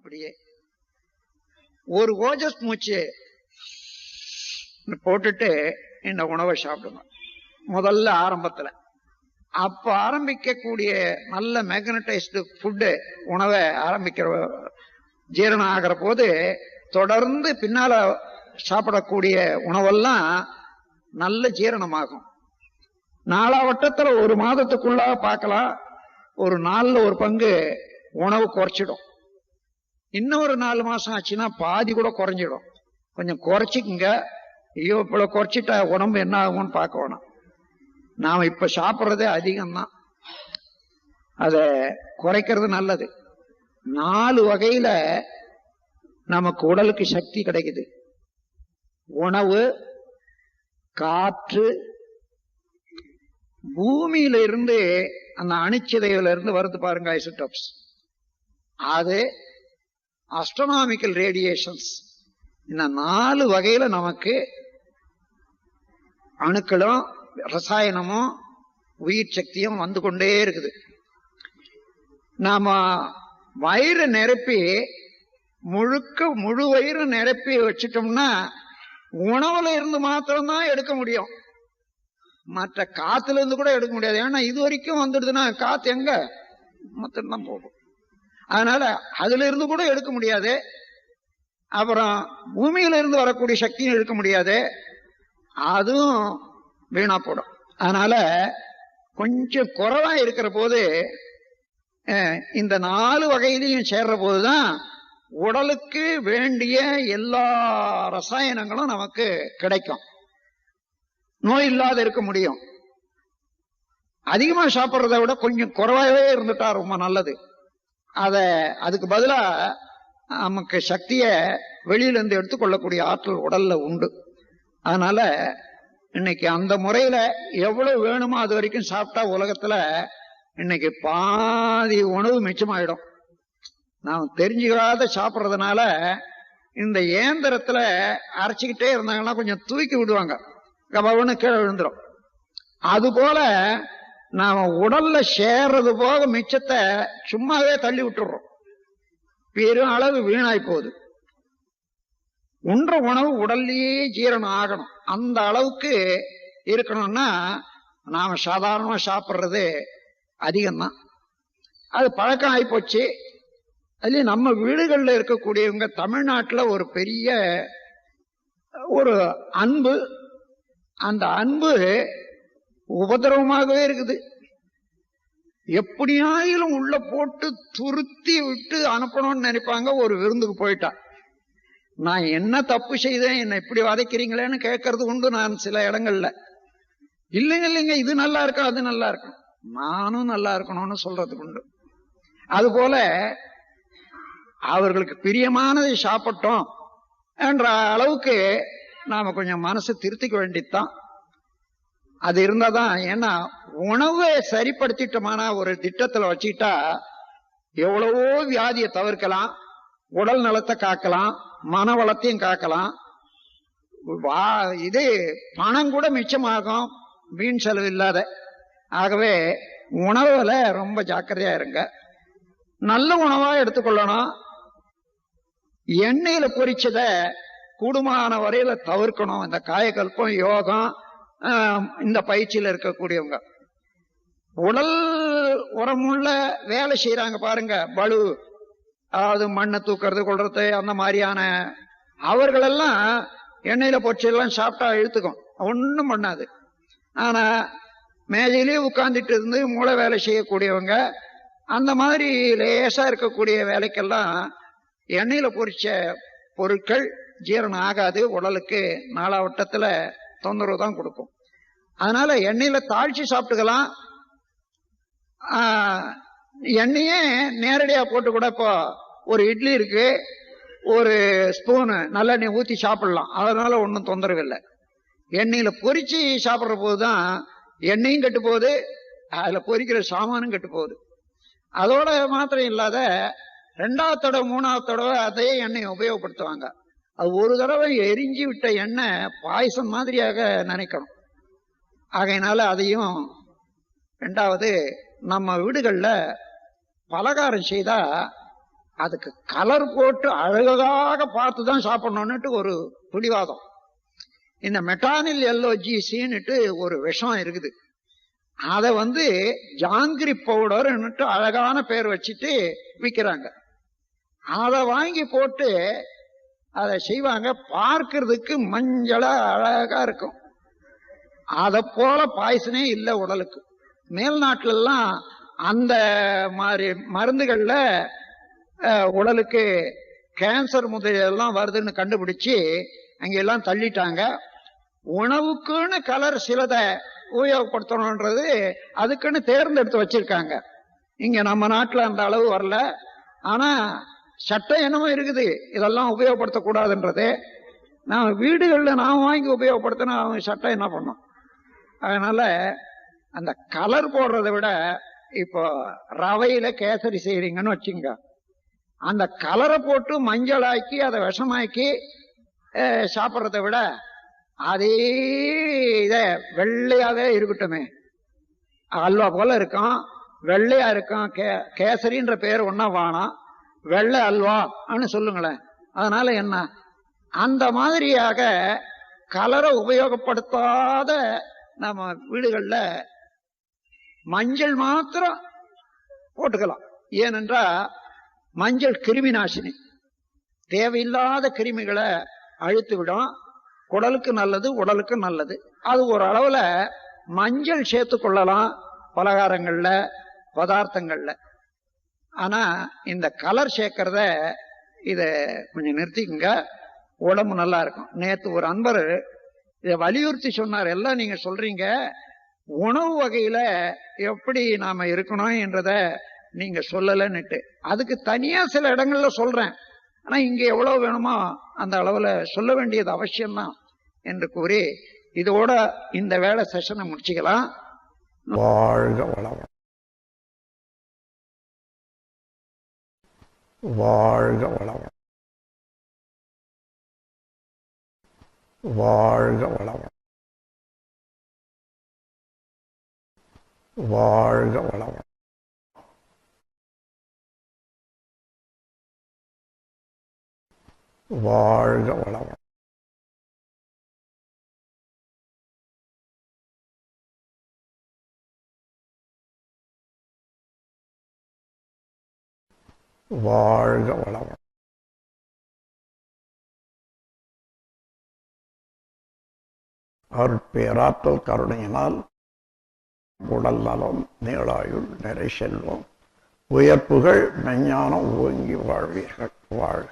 அப்படியே. ஒரு ஓஜஸ் மூச்சு போட்டுட்டு இந்த உணவை சாப்பிடுங்க முதல்ல ஆரம்பத்துல. அப்ப ஆரம்பிக்கக்கூடிய நல்ல மேக்னடைஸ்டு ஃபுட்டு உணவை ஆரம்பிக்கிற ஜீரணம் ஆகிற போது தொடர்ந்து பின்னால சாப்பிடக்கூடிய உணவெல்லாம் நல்ல ஜீரணமாகும். நாலாவட்டத்துல ஒரு மாதத்துக்குள்ள பார்க்கலாம். ஒரு நாள்ல ஒரு பங்கு உணவு குறைச்சிடும். இன்னும் ஒரு நாலு மாசம் ஆச்சுன்னா பாதி கூட குறைஞ்சிடும். கொஞ்சம் குறைச்சிக்கங்க. ஐயோ இப்போ குறைச்சிட்டா உடம்பு என்ன ஆகும்னு பார்க்க வேணாம். நாம இப்போ சாப்பிட்றதே அதிகம்தான். அதை குறைக்கிறது நல்லது. நாலு வகையில நமக்கு உடலுக்கு சக்தி கிடைக்குது. உணவு காற்று பூமியில இருந்து அந்த அணுச்சிதைவுல இருந்து வருது பாருங்க ஐசோடோப்ஸ். அது அஸ்ட்ரோனாமிக்கல் ரேடியேஷன்ஸ் இந்த நாலு வகையில நமக்கு அணுக்களும் ரசாயனமும் உயிர் சக்தியும் வந்து கொண்டே இருக்குது. நாம வயிறு நிரப்பி முழுக்க முழு வயிறு நிரப்பி வச்சுட்டோம்னா உணவுல இருந்து மாத்திரம்தான் எடுக்க முடியும். மற்ற காத்துல இருந்து கூட எடுக்க முடியாது. ஏன்னா இது வரைக்கும் வந்துடுதுன்னா காத்து எங்க? மொத்தம் போகும். அதனால அதுல இருந்து கூட எடுக்க முடியாது. அப்புறம் பூமியில இருந்து வரக்கூடிய சக்தியும் எடுக்க முடியாது. அதுவும் வீணா போடும். அதனால கொஞ்சம் குறைவா இருக்கிற போது இந்த நாலு வகையிலையும் சேர்ற போதுதான் உடலுக்கு வேண்டிய எல்லா ரசாயனங்களும் நமக்கு கிடைக்கும். நோய் இல்லாத இருக்க முடியும். அதிகமா சாப்பிட்றத விட கொஞ்சம் குறைவாகவே இருந்துட்டா ரொம்ப நல்லது. அத அதுக்கு பதிலா நமக்கு சக்திய வெளியிலேருந்து எடுத்துக்கொள்ளக்கூடிய ஆற்றல் உடல்ல உண்டு. அதனால இன்னைக்கு அந்த முறையில எவ்வளவு வேணுமோ அது வரைக்கும் சாப்பிட்டா உலகத்துல இன்னைக்கு பாதி உணவு மிச்சமாயிடும். நாம் தெரிஞ்சுக்காத சாப்பிட்றதுனால இந்த இயந்திரத்துல அரைச்சிக்கிட்டே இருந்தாங்கன்னா கொஞ்சம் தூக்கி விடுவாங்க. கபவன்னு கீழே விழுந்துரும். அது போல நாம உடல்ல சேர்றது போக மிச்சத்தை சும்மாவே தள்ளி விட்டுறோம். பெரும் அளவு வீணாய் போகுது. உன்ற உணவு உடல்லையே ஜீரணம் ஆகணும். அந்த அளவுக்கு இருக்கணும்னா நாம சாதாரணமா சாப்பிட்றது அதிகம்தான். அது பழக்கம் ஆயிப்போச்சு. அதுலயும் நம்ம வீடுகளில் இருக்கக்கூடியவங்க தமிழ்நாட்டுல ஒரு பெரிய ஒரு அன்பு. அந்த அன்பு உபதிரவமாகவே இருக்குது. எப்படியாயிலும் உள்ள போட்டு துருத்தி விட்டு அனுப்பணும்னு நினைப்பாங்க. ஒரு விருந்துக்கு போயிட்டா. நான் என்ன தப்பு செய்தேன்? என்ன இப்படி வதைக்கிறீங்களேன்னு கேட்கறது உண்டு நான் சில இடங்கள்ல. இல்லைங்க இல்லைங்க இது நல்லா இருக்கும் அது நல்லா இருக்கும் நானும் நல்லா இருக்கணும்னு சொல்றதுக்கு உண்டு. அதுபோல அவர்களுக்கு பிரியமானதை சாப்பிட்டோம் என்ற அளவுக்கு நாம கொஞ்சம் மனசு திருத்திக்க வேண்டித்தான் அது இருந்தாதான் ஏன்னா உணவை சரிப்படுத்திட்டோமானா ஒரு திட்டத்துல வச்சுக்கிட்டா எவ்வளவோ வியாதியை தவிர்க்கலாம் உடல் நலத்தை காக்கலாம் மன வளத்தையும் காக்கலாம். வா இது பணம் கூட மிச்சமாகும் வீண் செலவு இல்லாத. ஆகவே உணவுல ரொம்ப ஜாக்கிரதையா இருங்க. நல்ல உணவா எடுத்துக்கொள்ளணும். எண்ணெயில பொறிச்சத கூடுமான வரையில தவிர்க்கணும். இந்த காயக்கல்பம் யோகம் இந்த பயிற்சியில் இருக்கக்கூடியவங்க. உடல் உரமுள்ள வேலை செய்யறாங்க பாருங்க பலு அதாவது மண்ணை தூக்குறது கொள்றது அந்த மாதிரியான அவர்களெல்லாம் எண்ணெயில பொச்செல்லாம் சாப்பிட்டா இழுத்துக்கும். ஒன்றும் பண்ணாது. ஆனா மேஜையிலேயே உட்கார்ந்துட்டு இருந்து மூளை வேலை செய்யக்கூடியவங்க அந்த மாதிரி லேசா இருக்கக்கூடிய வேலைக்கெல்லாம் எண்ணெயில பொறிச்ச பொருட்கள் ஜீரணம் ஆகாது. உடலுக்கு நாலாவட்டத்துல தொந்தரவு தான் கொடுக்கும் அதனால எண்ணெயில தாழ்ச்சி சாப்பிட்டுக்கலாம். எண்ணெயே நேரடியா போட்டு கூட இப்போ ஒரு இட்லி இருக்கு ஒரு ஸ்பூனு நல்லெண்ணெய் ஊற்றி சாப்பிடலாம். அதனால ஒன்றும் தொந்தரவு இல்லை. எண்ணெயில சாப்பிட்ற போது தான் எண்ணெயும் கெட்டு போகுது அதில் பொரிக்கிற சாமானும் கெட்டு போகுது. அதோட மாத்திரம் இல்லாத ரெண்டாவது தடவை மூணாவது தடவை அதே எண்ணெயை உபயோகப்படுத்துவாங்க. அது ஒரு தடவை எரிஞ்சு விட்ட எண்ணெய் பாயசம் மாதிரியாக நினைக்கணும். ஆகையினால அதையும் ரெண்டாவது நம்ம வீடுகளில் பலகாரம் செய்தா அதுக்கு கலர் போட்டு அழகாக பார்த்து தான் சாப்பிடணும்னுட்டு ஒரு பிடிவாதம் இந்த மெட்டானில் எல்லோஜிசின்னுட்டு ஒரு விஷம் இருக்குது. அதை வந்து ஜாங்கிரி பவுடர்னுட்டு அழகான பேர் வச்சுட்டு விற்கிறாங்க அதை வாங்கி போட்டு அதை செய்வாங்க பார்க்கறதுக்கு மஞ்சளா அழகா இருக்கும். அதை போல பாய்சனே இல்லை உடலுக்கு. மேல் எல்லாம் அந்த மாதிரி மருந்துகள்ல உடலுக்கு கேன்சர் முதலெல்லாம் வருதுன்னு கண்டுபிடிச்சு அங்கெல்லாம் தள்ளிட்டாங்க. உணவுக்குன்னு கலர் சிலதை உபயோகப்படுத்தணுன்றது அதுக்குன்னு தேர்ந்தெடுத்து வச்சிருக்காங்க. இங்க நம்ம நாட்டில் அந்த அளவு வரல. ஆனா சட்டம் என்னமோ இருக்குது. இதெல்லாம் உபயோகப்படுத்தக்கூடாதுன்றது. நான் வீடுகளில் நான் வாங்கி உபயோகப்படுத்தினா அவங்க சட்டம் என்ன பண்ணும்? அதனால அந்த கலர் போடுறதை விட இப்போ ரவையில கேசரி செய்யறீங்கன்னு வச்சுங்க. அந்த கலரை போட்டு மஞ்சளாக்கி அதை விஷமாக்கி சாப்பிட்றத விட அதே இத வெள்ளையாவே இருக்கட்டுமே. அல்வா போல இருக்கும் வெள்ளையா இருக்கும் கே கேசரின்ற பேர் ஒன்னா வானாம் வெள்ளை அல்வான்னு சொல்லுங்களேன். அதனால என்ன? அந்த மாதிரியாக கலரை உபயோகப்படுத்தாத நம்ம வீடுகளில் மஞ்சள் மாத்திரம் போட்டுக்கலாம். ஏனென்றா மஞ்சள் கிருமி நாசினி. தேவையில்லாத கிருமிகளை அழுத்து விடும். குடலுக்கு நல்லது உடலுக்கு நல்லது. அது ஒரு அளவில் மஞ்சள் சேர்த்து கொள்ளலாம் பலகாரங்களில் பதார்த்தங்களில். ஆனா இந்த கலர் சேர்க்கறத இத கொஞ்சம் நிறுத்திக்கங்க. உடம்பு நல்லா இருக்கும். நேத்து ஒரு அன்பர் இதை வலியுறுத்தி சொன்னார். எல்லாம் நீங்க சொல்றீங்க. உணவு வகையில எப்படி நாம இருக்கணும் என்றத நீங்க சொல்லலன்னுட்டு. அதுக்கு தனியா சில இடங்கள்ல சொல்றேன். ஆனா இங்க எவ்வளவு வேணுமோ அந்த அளவுல சொல்ல வேண்டியது அவசியம்தான் என்று கூறி இதோட இந்த வேலை செஷனை முடிச்சுக்கலாம். வாழ்க வளம் வாழ்க வளவன் வாழ்க வளவன் வாழ்க வளவன் வாழ்க வளவன் வாழ்க வளம் அருட்பேராற்றல் கருணையினால் உடல் நலம் நீளாயுள் நிறை செல்வம் உயர்ப்புகள் மெஞ்ஞானம் ஓங்கி வாழ்வீர்கள். வாழ்க.